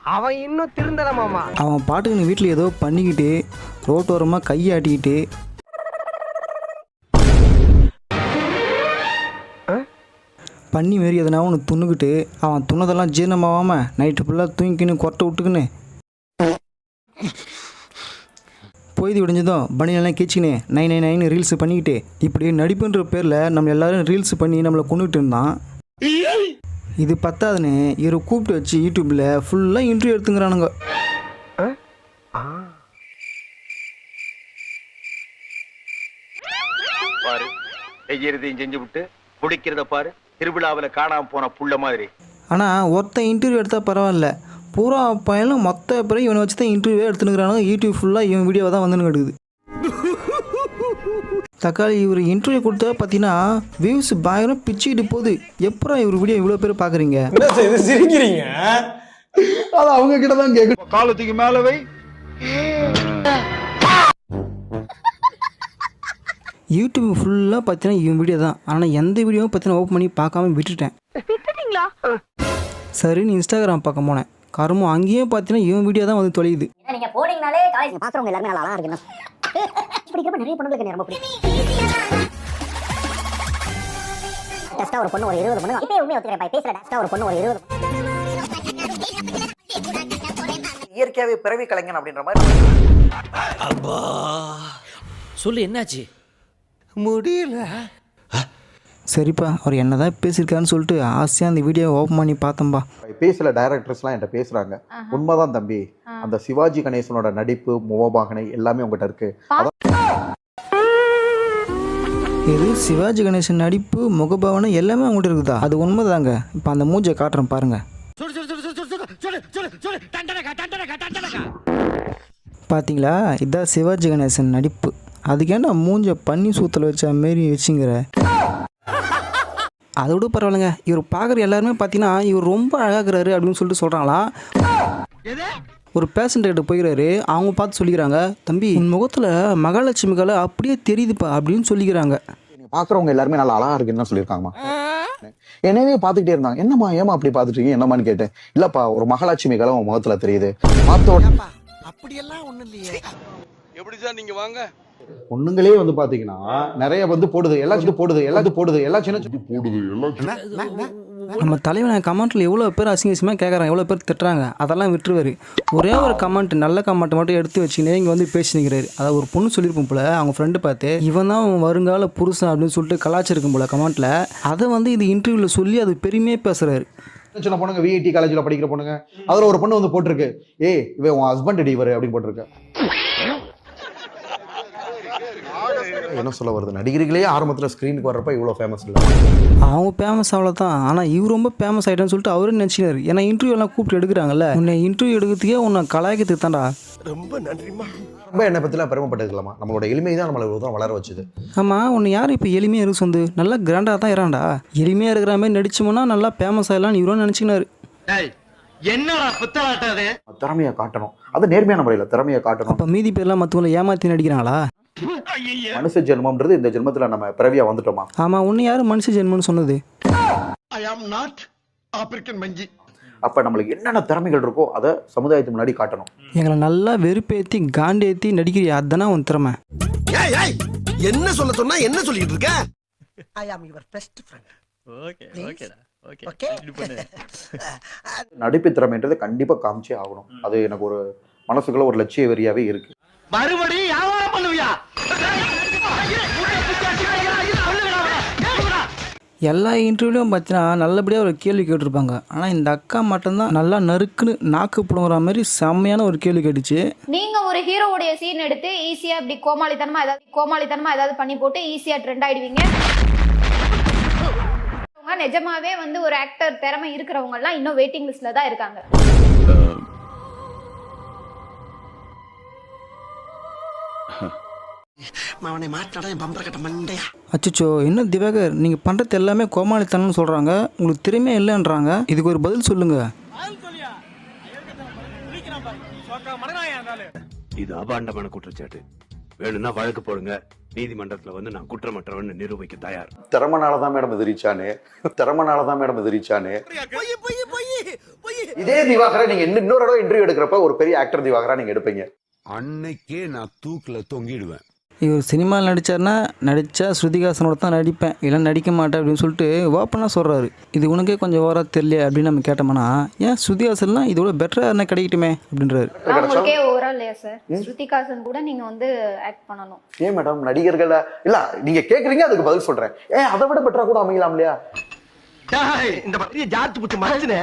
அவன் இன்னும் திருந்தல மாமா. அவன் பாட்டுக்கு நீ வீட்டில் ஏதோ பண்ணிக்கிட்டு ரோட்டோரமாக கையாட்டிக்கிட்டு பண்ணி மாரி எதனா ஒன்று துண்ணுக்கிட்டு அவன் துண்ணதெல்லாம் ஜீரணமாகாமல் நைட்டு ஃபுல்லாக தூங்கிக்கின்னு கொட்டை விட்டுக்கின்னு. பொய்து விடிஞ்சதும் பனியெல்லாம் கீச்சிக்கின்னு நைன் நைன் நைன் ரீல்ஸ் பண்ணிக்கிட்டு இப்படி நடிப்புன்ற பேரில் நம்ம எல்லாரும் ரீல்ஸ் பண்ணி நம்மளை கொண்டுகிட்டு இருந்தான். இது பத்தாதுன்னு இவரை கூப்பிட்டு வச்சு யூடியூப்பில் ஃபுல்லாக இன்டர்வியூ எடுத்துங்கிறானுங்க. பாரு செய்யறதையும் செஞ்சு விட்டு குடிக்கிறத பாரு. திருவிழாவுல காணாம போன புள்ள மாதிரி. ஆனால் ஒருத்தன் இன்டர்வியூ எடுத்தால் பரவாயில்ல. பூரா பையனும் மொத்த பிறகு இவனை வச்சு தான் இன்டர்வியூ எடுத்துனுக்குறானுங்க யூடியூப் ஃபுல்லாக இவன் வீடியோ தான் வந்துன்னு கிடக்குது. தக்காளி இவர் இன்டர்வியூ கொடுத்தா பார்த்தீங்கன்னா வியூஸ் பயங்கரம் பிச்சுக்கிட்டு போகுது. எப்பரா இவர் வீடியோ இவ்வளோ பேர் பார்க்குறீங்க சிரிக்கிறீங்க? அது அவங்க கிட்ட தான் கேட்கணும் காலத்துக்கு மேல வை யூடியூப் ஃபுல்லாக பார்த்தீங்கன்னா இவன் வீடியோ தான். ஆனால் எந்த வீடியோவும் பார்த்தீங்கன்னா ஓப்பன் பண்ணி பார்க்காம விட்டுட்டேன். சரின்னு இன்ஸ்டாகிராம் பார்க்க போனேன். கருமம் அங்கேயும் பார்த்தீங்கன்னா இவன் வீடியோ தான் வந்து தொலையுது. ஏன்னா நீங்க போனீங்கனாலே காலேஜ் பாக்குறவங்க எல்லாருமே நல்லா அழகா இருக்குன்னு படிக்கிறப்ப நிறைய பொண்ணுங்களுக்கு ரொம்ப பிடிக்கும். டஸ்டா ஒரு பொண்ணு ஒரு இருபது பொண்ணு. இப்பயே உண்மையை ஒத்துக்கிறேன் பேசுற டஸ்டா ஒரு பொண்ணு ஒரு இருபது இயற்கையாவே பிறவி கலைஞன் அப்படின்ற மாதிரி சொல்லு என்னாச்சு? சரிப்பா அவர் என்னதான் பேசியிருக்காருன்னு சொல்லிட்டு ஆசையாக அந்த வீடியோவை ஓப்பன் பண்ணி பார்த்தோம்பா பேசல டைரக்டர்ஸ்லாம் என்கிட்ட பேசுறாங்க. உண்மைதான் தம்பி. அந்த சிவாஜி கணேசனோட நடிப்பு முகபாகனை எல்லாமே உங்ககிட்ட இருக்கு. இது சிவாஜி கணேசன் நடிப்பு முகபாவனை எல்லாமே அவங்கள்ட்ட இருக்குதா? அது உண்மைதாங்க. இப்போ அந்த மூஞ்சை காட்டுறேன் பாருங்க. பாத்தீங்களா? இதான் சிவாஜி கணேசன் நடிப்பு. அதுக்கேண்டா மூஞ்ச பண்ணி சூத்தல வச்ச மாரி வச்சுங்கிற? அதை விட பரவாயில்லைங்க. இவர் பார்க்குற எல்லாருமே பார்த்தீங்கன்னா இவர் ரொம்ப அழகாகிறாரு அப்படின்னு சொல்லிட்டு சொல்கிறாங்களா ஒரு பேஷண்ட் கிட்ட போய்கிறாரு அவங்க பார்த்து சொல்லிக்கிறாங்க தம்பி உன் முகத்தில் மகாலட்சுமி கலை அப்படியே தெரியுதுப்பா அப்படின்னு சொல்லிக்கிறாங்க. நீங்க பாக்குறவங்க எல்லாருமே நல்லா அழகா இருக்குன்னு சொல்லியிருக்காங்கம்மா. என்னவே பார்த்துக்கிட்டே இருந்தாங்க. என்னம்மா ஏமா அப்படி பார்த்துட்டு இருக்கீங்க? என்னம்மான்னு கேட்டேன். இல்லப்பா ஒரு மகாலட்சுமி கலை உன் முகத்துல தெரியுது. பார்த்த உடனே எப்படி சார் நீங்க வாங்க? பொண்ணுங்களே வந்து பாத்தீங்கன்னா நிறைய வந்து போடுது. எல்லாத்துக்கும் போடுது எல்லாத்துக்கும் போடுது எல்லா சின்ன சின்ன நம்ம தலைவனை கமெண்ட்டில் எவ்வளோ பேர் அசிங்கசியமாக கேட்குறாங்க எவ்வளோ பேர் திட்டுறாங்க அதெல்லாம் விட்டுருவார். ஒரே ஒரு கமெண்ட் நல்ல கமெண்ட் மட்டும் எடுத்து வச்சுக்கினே இங்கே வந்து பேசி நிற்கிறாரு அதாவது ஒரு பொண்ணு சொல்லியிருப்போம் போல அவங்க ஃப்ரெண்டு பார்த்து இவன் தான் உன் வருங்கால புருஷன் அப்படின்னு சொல்லிட்டு கலாச்சிருக்கும் போல கமெண்ட்டில் அதை வந்து இது இன்டர்வியூவில் சொல்லி அது பெருமையாக பேசுகிறாரு சின்ன சின்ன பொண்ணுங்க விஐடி காலேஜ்ல படிக்கிற பொண்ணுங்க அதுல ஒரு பொண்ணு வந்து போட்டிருக்கு. ஏய் இவன் உன் ஹஸ்பண்ட் டிவர் அப்படின்னு போட்டிருக்கு. என்ன சொல்ல வருது? நடிகர்களே ஆரம்பத்துல ஸ்கிரீனுக்கு வர்றப்ப இவ்வளவு ஃபேமஸ் இல்லை. அவங்க ஃபேமஸ் அவ்வளோதான் ஆனால் இவர் ரொம்ப ஃபேமஸ் ஆகிட்டேன்னு சொல்லிட்டு அவரும் நினச்சினார் ஏன்னா இன்டர்வியூ எல்லாம் கூப்பிட்டு எடுக்கிறாங்கல்ல. உன்னை இன்டர்வியூ எடுக்கிறதுக்கே உன்னை கலாய்க்கிறதுக்கு தான்டா. ரொம்ப என்னை பத்திலாம் பெருமைப்பட்டதுக்கலாமா நம்மளோட எளிமை தான் நம்மளை தூரம் வளர வச்சுது. ஆமாம் உன்னை யார் இப்போ எளிமையாக இருக்கு சொந்து? நல்லா கிராண்டாக தான் இறான்டா. எளிமையாக இருக்கிற மாதிரி நடிச்சோம்னா நல்லா ஃபேமஸ் ஆகலாம்னு இவரும் நினச்சிக்கினாரு. என்னடா புத்தலாட்டாது திறமையை காட்டணும். அது நேர்மையான முறையில் திறமையை காட்டணும். அப்போ மீதி பேர்லாம் மற்றவங்களை ஏமாற்றி நடிக்கிறாங்களா? மனுஷ ஜென்மம்ன்றது இந்த ஜென்மத்துல நம்ம பிறவியா வந்துட்டோமா? ஆமாம் உன்னை யார் மனுஷ ஜென்மன்னு சொன்னது? ஐ ஆம் நாட் ஆப்பிரிக்கன் மஞ்சி அப்ப நம்மளுக்கு என்னென்ன திறமைகள் இருக்கோ அதை சமுதாயத்துக்கு முன்னாடி காட்டணும். எங்களை நல்லா வெறுப்பேற்றி காண்டேற்றி நடிக்கிறியா அதுதானே உன் திறமை? என்ன சொல்ல சொன்னா என்ன சொல்லிட்டு இருக்க? I am your best friend okay ஓகேடா ஓகே. ஓகே நடிப்பு திறமைன்றது கண்டிப்பா காமிச்சே ஆகணும். அது எனக்கு ஒரு மனசுக்குள்ள ஒரு லட்சிய வெறியாவே இருக்கு. மறுபடியும் வியாபாரம் பண்ணுவியா? எல்லா இன்டர்வியூலையும் பார்த்தீங்கன்னா நல்லபடியாக ஒரு கேள்வி கேட்டிருப்பாங்க. ஆனால் இந்த அக்கா மட்டும்தான் நல்லா நறுக்குன்னு நாக்கு பிடுங்குற மாதிரி செம்மையான ஒரு கேள்வி கேட்டுச்சு. நீங்க ஒரு ஹீரோவுடைய சீன் எடுத்து ஈஸியா இப்படி கோமாளித்தனமா ஏதாவது கோமாளித்தனமா ஏதாவது பண்ணி போட்டு ஈஸியா ட்ரெண்ட் ஆயிடுவீங்க. அவங்க நிஜமாவே வந்து ஒரு ஆக்டர் திறமை இருக்கிறவங்க எல்லாம் இன்னும் வெயிட்டிங் லிஸ்ட்ல தான் இருக்காங்க. அவனை மாட்டாடா என் பம்பர கட்ட மண்டையா? அச்சச்சோ என்ன திவாகர்? நீங்கள் பண்ணுறது எல்லாமே கோமாளித்தனம்னு சொல்கிறாங்க உங்களுக்கு திறமையே இல்லைன்றாங்க. இதுக்கு ஒரு பதில் சொல்லுங்கள் இது அபாண்டமான குற்றச்சாட்டு. வேணும்னா வழக்கு போடுங்க. நீதிமன்றத்துல வந்து நான் குற்றமற்றவன் நிரூபிக்க தயார். திறமனாலதான் மேடம் எதிரிச்சானு? திறமனாலதான் மேடம் எதிரிச்சானு? இதே திவாகரா நீங்க இன்னும் இன்னொரு தடவை இன்டர்வியூ எடுக்கிறப்ப ஒரு பெரிய ஆக்டர் திவாகரா நீங்க எடுப்பீங்க. அன்னைக்கே நான் தூக்குல தொங்கிடுவேன். இவர் சினிமாவில் நடித்தார்னா நடித்தா ஸ்ருதிகாசனோட தான் நடிப்பேன் இல்லை நடிக்க மாட்டேன் அப்படின்னு சொல்லிட்டு ஓப்பனாக சொல்கிறாரு இது உனக்கே கொஞ்சம் ஓவராக தெரியல அப்படின்னு நம்ம கேட்டோம்னா ஏன் ஸ்ருதிகாசன்லாம் இதோட பெட்டராக என்ன கிடைக்கட்டுமே அப்படின்றாரு. உங்களுக்கே ஓவரா இல்லையா சார் ஸ்ருதிகாசன் கூட நீங்க வந்து ஆக்ட் பண்ணணும். ஏன் மேடம் நடிகர்கள? இல்ல நீங்க கேக்குறீங்க அதுக்கு பதில் சொல்றேன். ஏன் அதை விட பெட்டரா கூட அமையலாம் இல்லையா? டேய், இந்த பத்திரிகை ஜாத்து புச்சு மறைச்சுனே.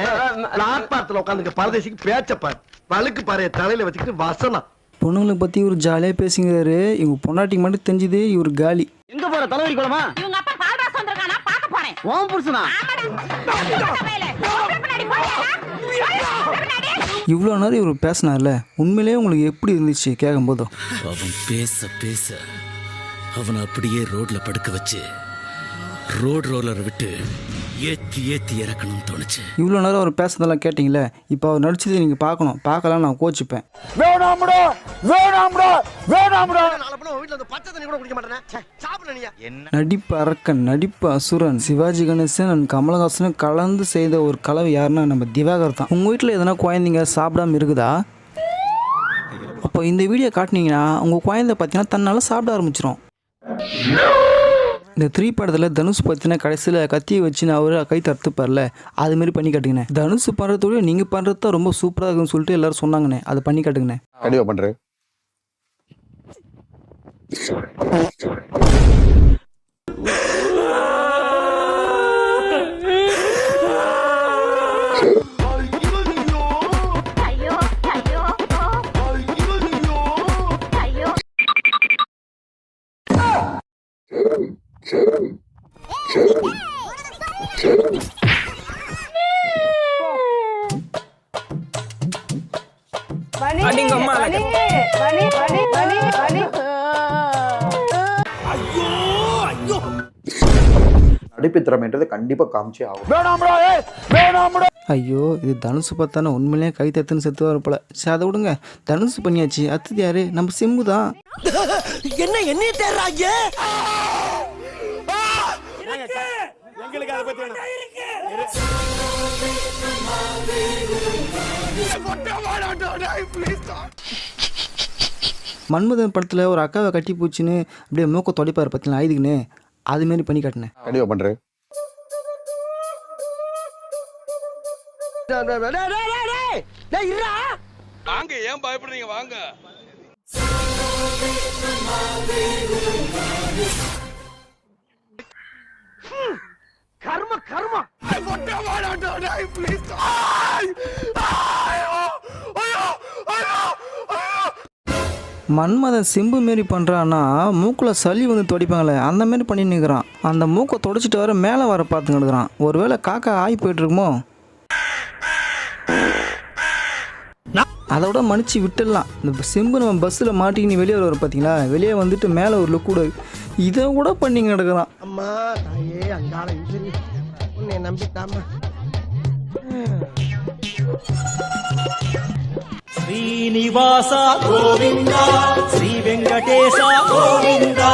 உட்காந்துக்க பரதேசிக்கு பேச்ச பாரு. வழுக்கு பாரு தலையில வச்சுக்கிட்டு வசனம். பொண்ணுங்களை பற்றி இவர் ஜாலியாக பேசுங்கிறாரு இவங்க பொண்டாட்டிக்கு மட்டும் தெரிஞ்சுது இவர் காலி. எங்க போற தலைவலி குளமா? இவங்க அப்பா பால்ராஸ் வந்திருக்கானா? பாக்க போறேன். ஓம் புருஷனா? இவ்வளோ நேரம் இவர் பேசினார்ல உண்மையிலேயே உங்களுக்கு எப்படி இருந்துச்சு கேட்கும்போதும் அவன் பேச பேச அவனை அப்படியே ரோட்ல படுக்க வச்சு ரோட் ரோலரை விட்டு ஏத்தி ஏத்தி இறக்கணும்னு தோணுச்சு. இவ்வளோ நேரம் அவர் பேசுனதெல்லாம் கேட்டிங்களே இப்போ அவர் நடிச்சதை நீங்கள் பார்க்கணும். பார்க்கலாம் நான் கோச்சிப்பேன். நாளை போல உன் வீட்டுல வந்து பச்சை தண்ணி கூட குடிக்க மாட்டேனே. சாப்பிட நீயா? நடிப்பு அரக்கன் நடிப்பு அசுரன் சிவாஜி கணேசன் அண்ட் கமலஹாசனும் கலந்து செய்த ஒரு கலவை யாருன்னா நம்ம திவாகர் தான். உங்கள் வீட்டில் எதனா குழந்தைங்க சாப்பிடாம இருக்குதா? அப்போ இந்த வீடியோ காட்டினீங்கன்னா உங்கள் குழந்தை பார்த்தீங்கன்னா தன்னால் சாப்பிட ஆரம்பிச்சிடும் இந்த த்ரீ படத்தில் தனுஷ் பற்றின கடைசியில் கத்தியை வச்சு நான் அவர் கை தடுத்துப்பார்ல அதுமாரி பண்ணி காட்டுங்கண்ணே. தனுஷ் பண்ணுறதோட நீங்கள் பண்ணுறது தான் ரொம்ப சூப்பராக இருக்குன்னு சொல்லிட்டு எல்லாரும் சொன்னாங்கண்ணே. அதை பண்ணி காட்டுங்கண்ணே. கண்டிப்பாக பண்ணுறேன் நடிப்பு திறமைன்றது கண்டிப்பா காமிச்சே ஆகும். ஐயோ இது தனுசு பார்த்தானே உண்மையிலேயே கை தத்துன்னு செத்து வர போல. சரி அதை விடுங்க. தனுசு பண்ணியாச்சு. அடுத்தது யாரு? நம்ம சிம்பு தான். என்ன என்ன தேர்றாங்க எங்களுக்கு அதை பத்தி வேணாம். மன்மதன் படத்தில் ஒரு அக்காவை கட்டி பூச்சின்னு அப்படியே மூக்க தொடைப்பார் பார்த்தீங்களா ஐதுக்குன்னு? அதுமாரி பண்ணி காட்டினேன் கண்டிப்பா பண்றேன் வாங்க ஏன் பயப்படுறீங்க வாங்க கர்ம கர்மா மன்மதன் சிம்பு மாரி பண்ணுறான்னா மூக்கில் சளி வந்து துடைப்பாங்களே அந்த மாரி பண்ணி நிற்கிறான் அந்த மூக்கை துடைச்சிட்டு வர மேலே வர பார்த்து ஒருவேளை காக்கா ஆகி போயிட்டுருக்குமோ? அதை விட மன்னிச்சு விட்டுடலாம். இந்த சிம்பு நம்ம பஸ்ஸில் மாட்டிக்கின்னு வெளியே வருவார் பார்த்தீங்களா வெளியே வந்துட்டு மேலே ஒரு லுக் கூட இதை கூட பண்ணிங்க கிடக்குறான். அம்மா தாயே அங்காள ஈஸ்வரி உன்னை நம்பிட்டாமா ஸ்ரீனிவாசா கோவிந்தா ஸ்ரீ வெங்கடேசா கோவிந்தா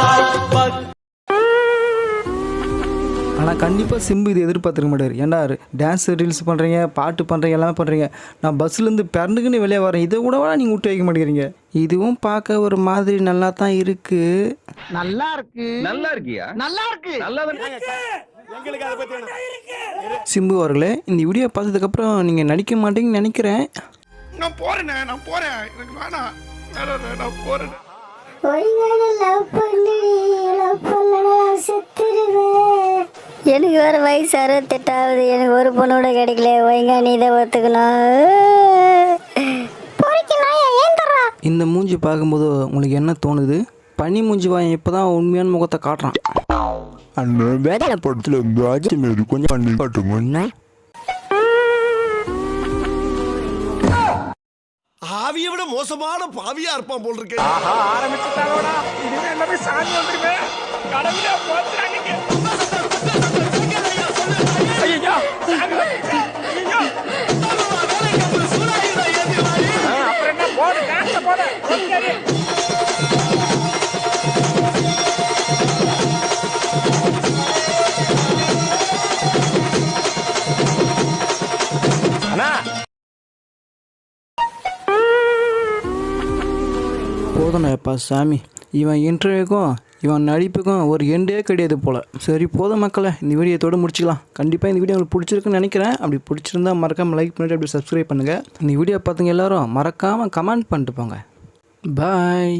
ஆனால் கண்டிப்பாக சிம்பு இது எதிர்பார்த்துருக்க மாட்டார். ஏன்டா டான்ஸ் ரீல்ஸ் பண்ணுறீங்க பாட்டு பண்ணுறீங்க எல்லாமே பண்ணுறீங்க நான் பஸ்ஸுலேருந்து பிறந்துக்குன்னு வெளியே வரேன். இதை கூட நீங்கள் விட்டு வைக்க மாட்டேங்கிறீங்க. இதுவும் பார்க்க ஒரு மாதிரி நல்லா தான் இருக்குது நல்லா இருக்கு. நல்லா இருக்கியா? நல்லா இருக்கு. எங்களுக்கு அதை பத்தி வேணாம். சிம்பு அவர்களே இந்த வீடியோ பார்த்ததுக்கப்புறம் நீங்கள் நடிக்க மாட்டீங்கன்னு நினைக்கிறேன். நான் போறேனே நான் போறேன். எனக்கு வேணாம். வேணாம், நான் போறேன். எனக்கு வேற வயசு அறுபத்தெட்டாவது எனக்கு ஒரு பொண்ணோட கிடைக்கல. வைங்க நீ இதை ஒத்துக்கணும். இந்த மூஞ்சி பார்க்கும்போது உங்களுக்கு என்ன தோணுது? பனி மூஞ்சி வாயன் இப்போ தான் உண்மையான முகத்தை காட்டுறான். அந்த வேலை படத்துல கொஞ்சம் பண்ணி காட்டுங்க. விட மோசமான பாவியா இருப்பான் போல் இருக்கு. ஆரம்பிச்சுட்டாரோடா. இனிமே எல்லாமே சாமி வந்துருமே கடவுளே அப்பா சாமி. இவன் இன்டர்வியூக்கும் இவன் நடிப்புக்கும் ஒரு எண்டே கிடையாது போல். சரி போதும் மக்களை இந்த வீடியோத்தோடு முடிச்சிக்கலாம். கண்டிப்பாக இந்த வீடியோ உங்களுக்கு பிடிச்சிருக்குன்னு நினைக்கிறேன். அப்படி பிடிச்சிருந்தா மறக்காமல் லைக் பண்ணிட்டு அப்படி சப்ஸ்கிரைப் பண்ணுங்கள் இந்த வீடியோ பார்த்துங்க எல்லோரும் மறக்காமல் கமெண்ட் பண்ணிட்டு போங்க. பாய்